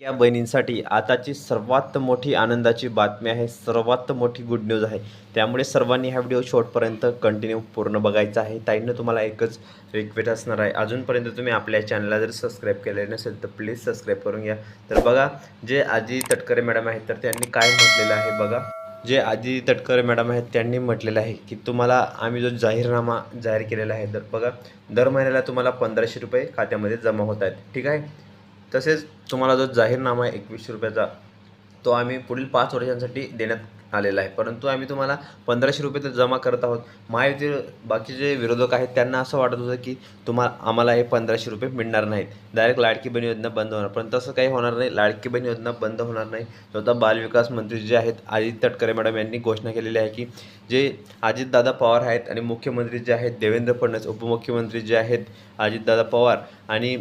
या बहिणींसाठी आताची सर्वात मोठी आनंदाची बातमी आहे. सर्वात मोठी गुड न्यूज आहे. त्यामुळे सर्वांनी हा व्हिडिओ शॉर्टपर्यंत कंटिन्यू पूर्ण बघायचा आहे. ताईनं तुम्हाला एकच रिक्वेस्ट असणार आहे. अजूनपर्यंत तुम्ही आपल्या चॅनलला जर सबस्क्राईब केले नसेल तर प्लीज सबस्क्राईब करून घ्या. तर बघा जे आजी तटकरे मॅडम आहेत तर त्यांनी काय म्हटलेलं आहे बघा. जे आजी तटकरे मॅडम आहेत त्यांनी म्हटलेलं आहे की तुम्हाला आम्ही जो जाहीरनामा जाहीर केलेला आहे तर बघा दर महिन्याला तुम्हाला पंधराशे रुपये खात्यामध्ये जमा होत आहेत. ठीक आहे? तसेच तुम्हाला जो जाहीरनामा आहे एकवीसशे रुपयाचा तो आम्ही पुढील पाच वर्षांसाठी देण्यात आलेला आहे. परंतु आम्ही तुम्हाला पंधराशे रुपये तर जमा करत आहोत. महायुती बाकी जे विरोधक आहेत त्यांना असं वाटत होतं की तुम्हाला आम्हाला हे पंधराशे रुपये मिळणार नाहीत. डायरेक्ट लाडकी बहीण योजना बंद होणार. पण तसं काही होणार नाही. लाडकी बहीण योजना बंद होणार नाही. स्वतः बालविकास मंत्री जे आहेत अजित तटकरे मॅडम यांनी घोषणा केलेली आहे की जे अजितदादा पवार आहेत आणि मुख्यमंत्री जे आहेत देवेंद्र फडणवीस उपमुख्यमंत्री जे आहेत अजितदादा पवार आणि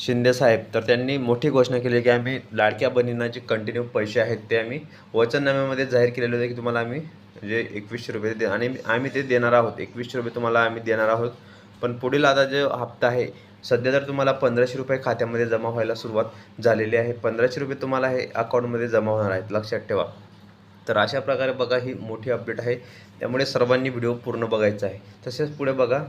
शिंदे साहेब तर त्यांनी मोठी घोषणा केली आहे की आम्ही लाडक्या बहिणींना जे कंटिन्यू पैसे आहेत ते आम्ही वचननाम्यामध्ये जाहीर केलेले होते की तुम्हाला आम्ही जे एकवीसशे रुपये दे आणि आम्ही ते देणार आहोत. एकवीसशे रुपये तुम्हाला आम्ही देणार आहोत. पण पुढील आता जो हप्ता आहे सध्या तर तुम्हाला पंधराशे रुपये खात्यामध्ये जमा व्हायला सुरुवात झालेली आहे. पंधराशे रुपये तुम्हाला हे अकाउंटमध्ये जमा होणार आहेत. लक्षात ठेवा. तर अशा प्रकारे बघा ही मोठी अपडेट आहे. त्यामुळे सर्वांनी व्हिडिओ पूर्ण बघायचा आहे. तसेच पुढे बघा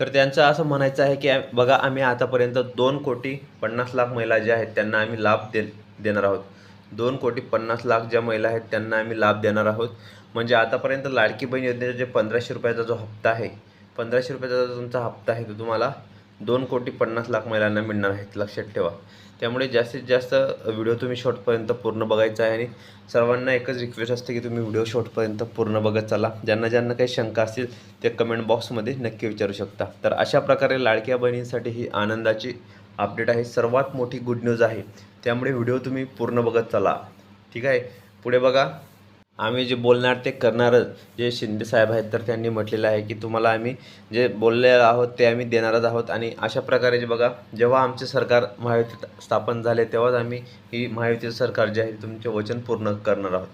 तर त्यांचं असं म्हणायचं आहे की बघा आम्ही आतापर्यंत दोन कोटी पन्नास लाख महिला ज्या आहेत त्यांना आम्ही लाभ दे देणार आहोत. दोन कोटी पन्नास लाख ज्या महिला आहेत त्यांना आम्ही लाभ देणार आहोत. म्हणजे आतापर्यंत लाडकी बहीण योजनेचा जे पंधराशे रुपयाचा जो हप्ता आहे पंधराशे रुपयाचा जो तुमचा हप्ता आहे तो तुम्हाला दोन कोटी पन्नास लाख महिलांना मिळणार आहेत लक्षात ठेवा. त्यामुळे जास्तीत जास्त व्हिडिओ तुम्ही शॉर्टपर्यंत पूर्ण बघायचा आहे आणि सर्वांना एकच रिक्वेस्ट असते की तुम्ही व्हिडिओ शॉर्टपर्यंत पूर्ण बघत चला. ज्यांना ज्यांना काही शंका असतील ते कमेंट बॉक्समध्ये नक्की विचारू शकता. तर अशा प्रकारे लाडक्या बहिणींसाठी ही आनंदाची अपडेट आहे. सर्वात मोठी गुड न्यूज आहे त्यामुळे व्हिडिओ तुम्ही पूर्ण बघत चला. ठीक आहे? पुढे बघा. आम्ही जे बोलणार ते करणारच. जे शिंदे साहेब आहेत तर त्यांनी म्हटलेलं आहे की तुम्हाला आम्ही जे बोललेलं आहोत ते आम्ही देणारच आहोत. आणि अशा प्रकारे जे बघा जेव्हा आमचे सरकार महायुतीत स्थापन झाले तेव्हाच आम्ही ही महायुतीचं सरकार जे आहे तुमचे वचन पूर्ण करणार आहोत.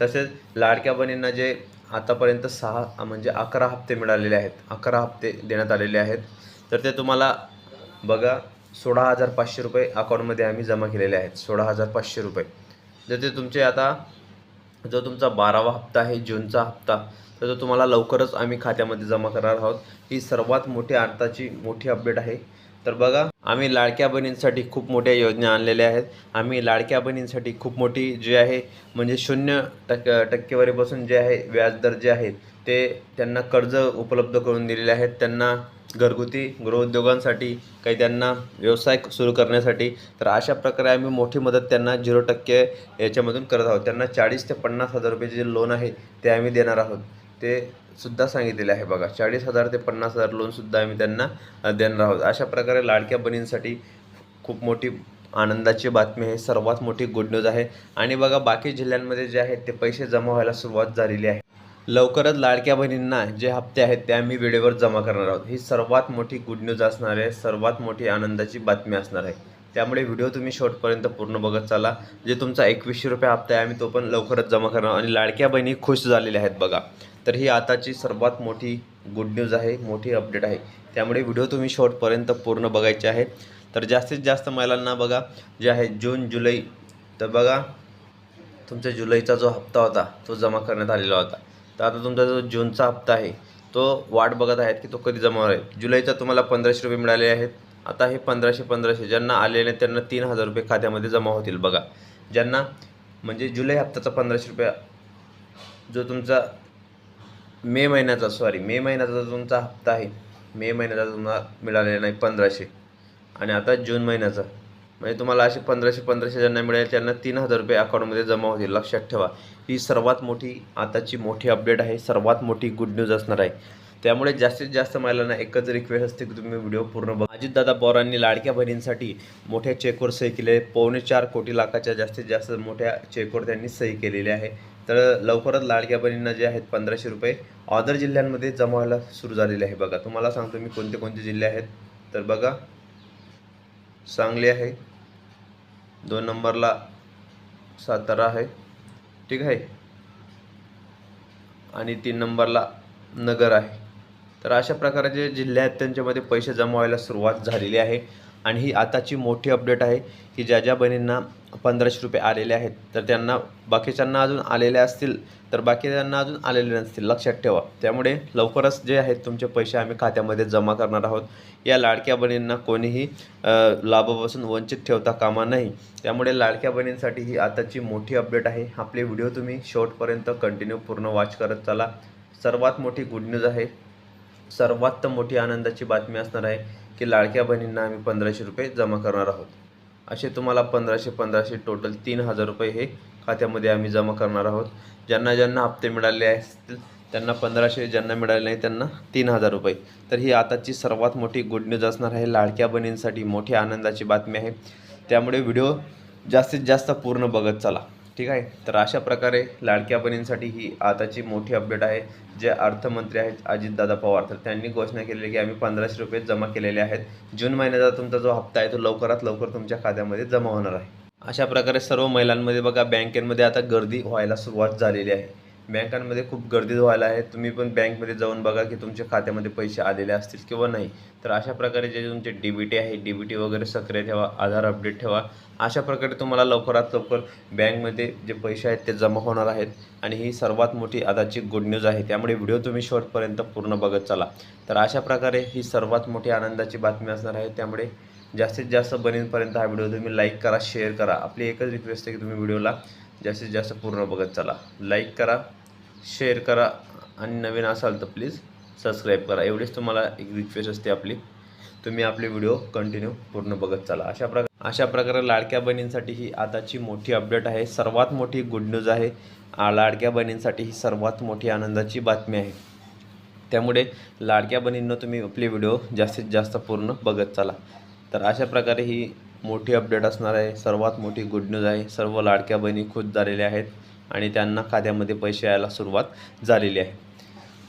तसेच लाडक्या बहिणींना जे आतापर्यंत सहा म्हणजे अकरा हप्ते मिळालेले आहेत अकरा हप्ते देण्यात आलेले आहेत. तर ते तुम्हाला बघा सोळा हजार पाचशे रुपये अकाउंटमध्ये आम्ही जमा केलेले आहेत सोळा हजार पाचशे रुपये. जर ते तुमचे आता जो तुमचा बारावा हप्ता आहे जूनचा हप्ता तर तो तुम्हाला लवकरच आम्ही खात्यामध्ये जमा करणार आहोत. ही सर्वात मोठी आताची मोठी अपडेट आहे. तर बघा आम्ही लाडक्या बहिणींसाठी खूप मोठ्या योजना आणलेल्या आहेत. आम्ही लाडक्या बहिणींसाठी खूप मोठी जी आहे म्हणजे शून्य टक् टक्केवारीपासून जे आहे व्याजदर जे आहे ते त्यांना कर्ज उपलब्ध करून दिलेले आहेत. त्यांना घरगुती गृहउद्योगांसाठी काही त्यांना व्यवसाय सुरू करण्यासाठी तर अशा प्रकारे आम्ही मोठी मदत त्यांना झिरो टक्के याच्यामधून करत आहोत. त्यांना चाळीस ते पन्नास हजार रुपये जे लोन आहे ते आम्ही देणार आहोत. ते सुद्धा सांगितलेले आहे बघा. चाळीस हजार ते पन्नास हजार लोनसुद्धा आम्ही त्यांना देणार आहोत. अशा प्रकारे लाडक्या बहिणींसाठी खूप मोठी आनंदाची बातमी आहे. सर्वात मोठी गुड न्यूज आहे. आणि बघा बाकी जिल्ह्यांमध्ये जे आहेत ते पैसे जमा व्हायला सुरुवात झालेली आहे. लवकरच लाडक्या बहिणींना जे हप्ते आहेत ते आम्ही वेळेवर जमा करणार आहोत. ही सर्वात मोठी गुड न्यूज असणार आहे. सर्वात मोठी आनंदाची बातमी असणार आहे. त्यामुळे व्हिडिओ तुम्ही शेवटपर्यंत पूर्ण बघत चाला. जे तुमचा एकवीसशे रुपये हप्ता आहे आम्ही तो पण लवकरच जमा करणार आणि लाडक्या बहिणी खुश झालेल्या आहेत बघा. तर ही आताची सर्वात मोठी गुड न्यूज आहे मोठी अपडेट आहे. त्यामुळे व्हिडिओ तुम्ही शेवटपर्यंत पूर्ण बघायचे आहे. तर जास्तीत जास्त महिलांना बघा जे आहे जून जुलै तर बघा तुमचा जुलैचा जो हप्ता होता तो जमा करण्यात आलेला होता. तर आता तुमचा जो जूनचा हप्ता आहे तो वाट बघत आहेत की तो कधी जमा होईल? जुलैचा तुम्हाला पंधराशे रुपये मिळाले आहेत. आता हे पंधराशे पंधराशे ज्यांना आलेले त्यांना तीन हजार रुपये खात्यामध्ये जमा होतील बघा. ज्यांना म्हणजे जुलै हप्त्याचा पंधराशे रुपये जो तुमचा मे महिन्याचा सॉरी मे महिन्याचा तुमचा हप्ता आहे. मे महिन्याचा तुम्हाला मिळालेला नाही पंधराशे. आणि आता जून महिन्याचा. म्हणजे तुम्हाला असे पंधराशे पंधराशे ज्यांना मिळेल त्यांना तीन हजार रुपये अकाउंटमध्ये जमा होतील. लक्षात ठेवा ही सर्वात मोठी आताची मोठी अपडेट आहे. सर्वात मोठी गुड न्यूज असणार आहे. त्यामुळे जास्तीत जास्त महिलांना एकच रिक्वेस्ट असते की तुम्ही व्हिडिओ पूर्ण बघा. अजितदादा पवारांनी लाडक्या बहिणींसाठी मोठ्या चेकवर सही केले पावणे चार कोटी लाखाच्या जास्तीत जास्त मोठ्या चेकवर त्यांनी सही केलेली आहे. तर लवकरच लाडक्या बहिणींना जे आहेत पंधराशे रुपये ऑदर जिल्ह्यांमध्ये जमा व्हायला सुरू झालेले आहे. बघा तुम्हाला सांगतो मी कोणते कोणते जिल्हे आहेत. तर बघा सांगली आहे दोन नंबरला सातारा आहे ठीक आहे? आणि तीन नंबरला नगर आहे. तर अशा प्रकारे जे जिल्हे आहेत त्यांच्यामध्ये पैसे जमा व्हायला सुरुवात झालेली आहे. आणि ही आताची मोठी अपडेट आहे की ज्या ज्या बहिणींना पंधराशे रुपये आलेले आहेत तर त्यांना बाकीच्यांना अजून आलेले असतील तर बाकीच्यांना अजून आलेले नसतील. लक्षात ठेवा. त्यामुळे लवकरच जे आहेत तुमचे पैसे आम्ही खात्यामध्ये जमा करणार आहोत. या लाडक्या बहिणींना कोणीही लाभापासून वंचित ठेवता कामा नाही त्यामुळे लाडक्या बहिणींसाठी ही आताची मोठी अपडेट आहे. आपले व्हिडिओ तुम्ही शेवटपर्यंत कंटिन्यू पूर्ण वॉच करत चला. सर्वात मोठी गुड न्यूज आहे. सर्वात मोठी आनंदाची बातमी असणार आहे. की लाडक्या बहिणींना आम्ही पंधराशे रुपये जमा करणार आहोत. असे तुम्हाला पंधराशे पंधराशे टोटल तीन हजार रुपये हे खात्यामध्ये आम्ही जमा करणार आहोत. ज्यांना ज्यांना हप्ते मिळाले असतील त्यांना पंधराशे ज्यांना मिळाले नाही त्यांना तीन हजार रुपये. तर ही आताची सर्वात मोठी गुड न्यूज असणार आहे. लाडक्या बहिणींसाठी मोठी आनंदाची बातमी आहे. त्यामुळे व्हिडिओ जास्तीत जास्त पूर्ण बघत चला. ठीक आहे? तर अशा प्रकारे लाडक्या बहिणींसाठी ही आताची मोठी अपडेट आहे जे अर्थमंत्री आहेत अजितदादा पवार. तर त्यांनी घोषणा केलेली आहे की आम्ही पंधराशे रुपये जमा केलेले आहेत. जून महिन्याचा तुमचा जो हप्ता आहे तो लवकरात लवकर तुमच्या खात्यामध्ये जमा होणार आहे. अशा प्रकारे सर्व महिलांमध्ये बघा बँकेमध्ये आता गर्दी व्हायला सुरुवात झालेली आहे. बँकांमध्ये खूप गर्दी व्हायला आहे. तुम्ही पण बँकमध्ये जाऊन बघा की तुमच्या खात्यामध्ये पैसे आलेले असतील किंवा नाही. तर अशा प्रकारे जे तुमचे डी बी टी आहे डी बी टी वगैरे सक्रिय ठेवा आधार अपडेट ठेवा. अशा प्रकारे तुम्हाला लवकरात लवकर बँकमध्ये जे पैसे आहेत ते जमा होणार आहेत. आणि ही सर्वात मोठी आताची गुड न्यूज आहे. त्यामुळे व्हिडिओ तुम्ही शेवटपर्यंत पूर्ण बघत चला. तर अशा प्रकारे ही सर्वात मोठी आनंदाची बातमी असणार आहे. त्यामुळे जास्तीत जास्त बनेपर्यंत हा व्हिडिओ तुम्ही लाईक करा शेअर करा. आपली एकच रिक्वेस्ट आहे की तुम्ही व्हिडिओला जास्तीत जास्त पूर्ण बघत चला. लाईक करा. शेअर करा आणि नवीन असाल तर प्लीज सबस्क्राईब करा. एवढीच तुम्हाला एक रिक्वेस्ट असते आपली. तुम्ही आपले व्हिडिओ कंटिन्यू पूर्ण बघत चाला. अशा प्रकार अशा प्रकारे लाडक्या बहिणींसाठी ही आताची मोठी अपडेट आहे. सर्वात मोठी गुड न्यूज आहे. लाडक्या बहिणींसाठी ही सर्वात मोठी आनंदाची बातमी आहे. त्यामुळे लाडक्या बहिणींना तुम्ही आपले व्हिडिओ जास्तीत जास्त पूर्ण बघत चाला. तर अशा प्रकारे ही मोठी अपडेट असणार आहे. सर्वात मोठी गुड न्यूज आहे. सर्व लाडक्या बहिणी खुश झालेल्या आहेत. आणि त्यांना खात्यामध्ये पैसे यायला सुरुवात झालेली आहे.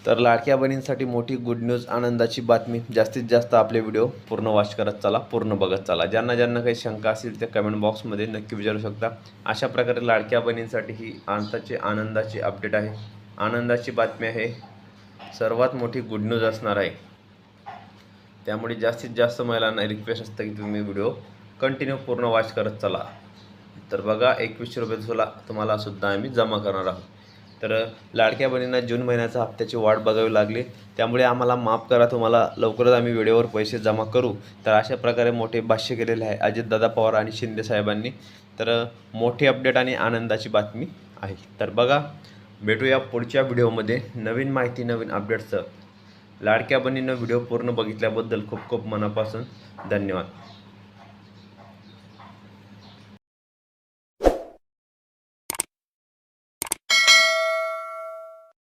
तर लाडक्या बहिणींसाठी मोठी गुड न्यूज आनंदाची बातमी. जास्तीत जास्त आपले व्हिडिओ पूर्ण वॉच करत चला पूर्ण बघत चला. ज्यांना ज्यांना काही शंका असतील ते कमेंट बॉक्समध्ये नक्की विचारू शकता. अशा प्रकारे लाडक्या बहिणींसाठी ही आताची आनंदाची अपडेट आहे. आनंदाची बातमी आहे. सर्वात मोठी गुड न्यूज असणार आहे. त्यामुळे जास्तीत जास्त महिलांना रिक्वेस्ट असतं की तुम्ही व्हिडिओ कंटिन्यू पूर्ण वॉच करत चला. तर बघा एकवीसशे रुपये झोला तुम्हाला सुद्धा आम्ही जमा करणार आहोत. तर लाडक्या बहिणींना जून महिन्याचा हप्त्याची वाट बघावी लागली. त्यामुळे आम्हाला माफ करा तुम्हाला लवकरच आम्ही वेळेवर पैसे जमा करू. तर अशा प्रकारे मोठे भाष्य केलेले आहे अजितदादा पवार आणि शिंदे साहेबांनी. तर मोठी अपडेट आणि आनंदाची बातमी आहे. तर बघा भेटूया पुढच्या व्हिडिओमध्ये. नवीन माहिती नवीन अपडेट्सचं. लाडक्या बहिणीनं व्हिडिओ पूर्ण बघितल्याबद्दल खूप खूप मनापासून धन्यवाद.